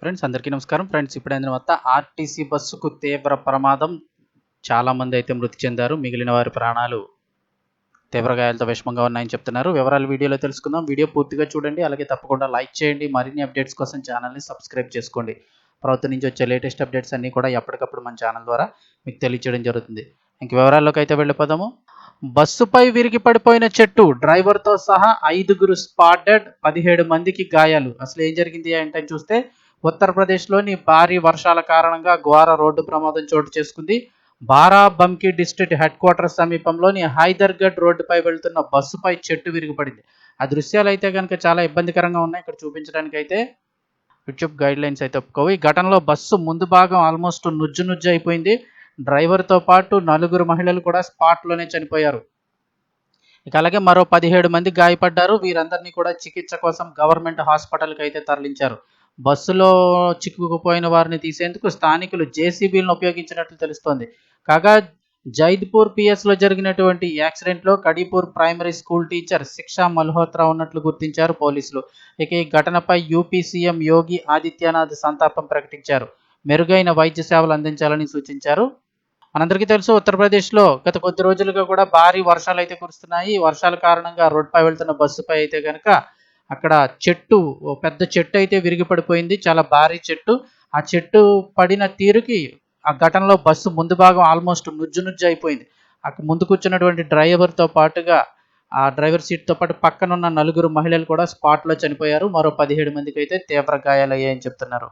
Friends అందరికీ నమస్కారం. Friends ఇప్పుడైన తర్వాత ఆర్టీసీ బస్సుకు తీవ్ర ప్రమాదం. చాలామంది అయితే మృతి చెందారు. మిగిలిన వారి ప్రాణాలు తీవ్ర గాయాలతో విషమంగా ఉన్నాయని చెప్తున్నారు. వివరాలు వీడియోలో తెలుసుకుందాం. వీడియో పూర్తిగా చూడండి. అలాగే తప్పకుండా లైక్ చేయండి. మరిన్ని అప్డేట్స్ కోసం ఛానల్ని సబ్స్క్రైబ్ చేసుకోండి. ప్రభుత్వం నుంచి వచ్చే లేటెస్ట్ అప్డేట్స్ అన్నీ కూడా ఎప్పటికప్పుడు మన ఛానల్ ద్వారా మీకు తెలియచేయడం జరుగుతుంది. ఇంక వివరాల్లోకి అయితే వెళ్ళిపోదాము. బస్సుపై విరిగి పడిపోయిన చెట్టు డ్రైవర్తో సహా ఐదుగురు స్పాటెడ్ పదిహేడు మందికి గాయాలు. అసలు ఏం జరిగింది అంటే చూస్తే ఉత్తరప్రదేశ్లోని భారీ వర్షాల కారణంగా ఘోర రోడ్డు ప్రమాదం చోటు చేసుకుంది. బారాబంకి డిస్ట్రిక్ట్ హెడ్ క్వార్టర్ సమీపంలోని హైదర్గఢ్ రోడ్డుపై వెళ్తున్న బస్సుపై చెట్టు విరిగిపడింది. ఆ దృశ్యాలు అయితే కనుక చాలా ఇబ్బందికరంగా ఉన్నాయి. ఇక్కడ చూపించడానికి అయితే యూట్యూబ్ గైడ్ లైన్స్ అయితే ఒప్పుకోవు. ఈ ఘటనలో బస్సు ముందు భాగం ఆల్మోస్ట్ నుజ్జు నుజ్జు అయిపోయింది. డ్రైవర్తో పాటు నలుగురు మహిళలు కూడా స్పాట్లోనే చనిపోయారు. ఇక అలాగే మరో పదిహేడు మంది గాయపడ్డారు. వీరందరినీ కూడా చికిత్స కోసం గవర్నమెంట్ హాస్పిటల్కి అయితే తరలించారు. బస్సులో చిక్కుకుపోయిన వారిని తీసేందుకు స్థానికులు జేసీబీలను ఉపయోగించినట్లు తెలుస్తోంది. కాగా జైద్పూర్ పిఎస్లో జరిగినటువంటి యాక్సిడెంట్లో కడీపూర్ ప్రైమరీ స్కూల్ టీచర్ శిక్షా మల్హోత్రా ఉన్నట్లు గుర్తించారు పోలీసులు. ఇక ఈ ఘటనపై యూపీ సీఎం యోగి ఆదిత్యనాథ్ సంతాపం ప్రకటించారు. మెరుగైన వైద్య సేవలు అందించాలని సూచించారు. మనందరికీ తెలుసు ఉత్తరప్రదేశ్లో గత కొద్ది రోజులుగా కూడా భారీ వర్షాలు అయితే కురుస్తున్నాయి వర్షాల కారణంగా రోడ్డుపై వెళ్తున్న బస్సుపై అయితే కనుక అక్కడ చెట్టు ఓ పెద్ద చెట్టు అయితే విరిగి పడిపోయింది చాలా భారీ చెట్టు. ఆ చెట్టు పడిన తీరుకి ఆ ఘటనలో బస్సు ముందు భాగం ఆల్మోస్ట్ నుజ్జు నుజ్జు అయిపోయింది. అక్కడ ముందు కూర్చున్నటువంటి డ్రైవర్తో పాటుగా ఆ డ్రైవర్ సీట్తో పాటు పక్కనున్న నలుగురు మహిళలు కూడా స్పాట్లో చనిపోయారు. మరో పదిహేడు మందికి అయితే తీవ్ర గాయాలయ్యాయని చెప్తున్నారు.